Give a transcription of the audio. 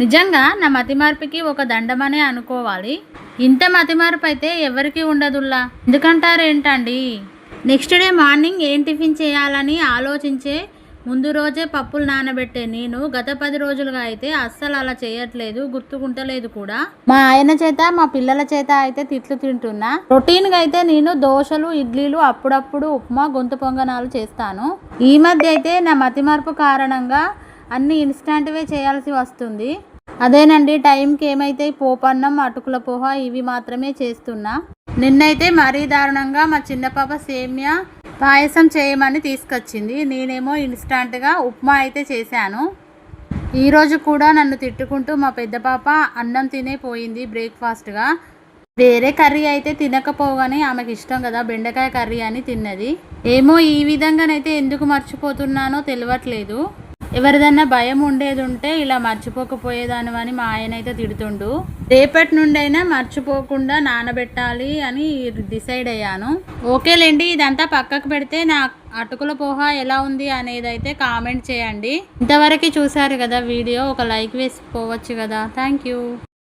నిజంగా నా మతిమార్పుకి ఒక దండమనే అనుకోవాలి. ఇంత మతిమార్పు అయితే ఎవరికి ఉండదుల్లా. ఎందుకంటారేంటండి? నెక్స్ట్ డే మార్నింగ్ ఏం టిఫిన్ చేయాలని ఆలోచించే ముందు రోజే పప్పులు నానబెట్టే నేను గత పది రోజులుగా అయితే అస్సలు అలా చేయట్లేదు గుర్తుకుంటలేదు కూడా. మా ఆయన చేత మా పిల్లల చేత అయితే తిట్లు తింటున్నా. రొటీన్గా అయితే నేను దోశలు ఇడ్లీలు అప్పుడప్పుడు ఉప్మా గొంతు పొంగనాలు చేస్తాను. ఈ మధ్య అయితే నా మతిమార్పు కారణంగా అన్ని ఇన్స్టాంట్వే చేయాల్సి వస్తుంది. అదేనండి టైంకి ఏమైతే పోపన్నం అటుకుల పోహ ఇవి మాత్రమే చేస్తున్నా. నిన్నైతే మరీ దారుణంగా మా చిన్న పాప సేమ్యా పాయసం చేయమని తీసుకొచ్చింది. నేనేమో ఇన్స్టాంట్గా ఉప్మా అయితే చేశాను. ఈరోజు కూడా నన్ను తిట్టుకుంటూ మా పెద్ద పాప అన్నం తినే పోయింది బ్రేక్ఫాస్ట్గా. వేరే కర్రీ అయితే తినకపోగానే ఆమెకి ఇష్టం కదా బెండకాయ కర్రీ అని తిన్నది. ఏమో ఈ విధంగానైతే ఎందుకు మర్చిపోతున్నానో తెలియట్లేదు ఎవరిదన్నా భయం ఉండేది ఉంటే ఇలా మర్చిపోకపోయేదాను అని మా ఆయన అయితే తిడుతుండు. రేపటి నుండైనా మర్చిపోకుండా నానబెట్టాలి అని డిసైడ్ అయ్యాను. ఓకేలేండి ఇదంతా పక్కకు పెడితే నా అటుకుల పోహ ఎలా ఉంది అనేది అయితే కామెంట్ చేయండి. ఇంతవరకు చూసారు కదా వీడియో ఒక లైక్ వేసి పోవచ్చు కదా. Thank you.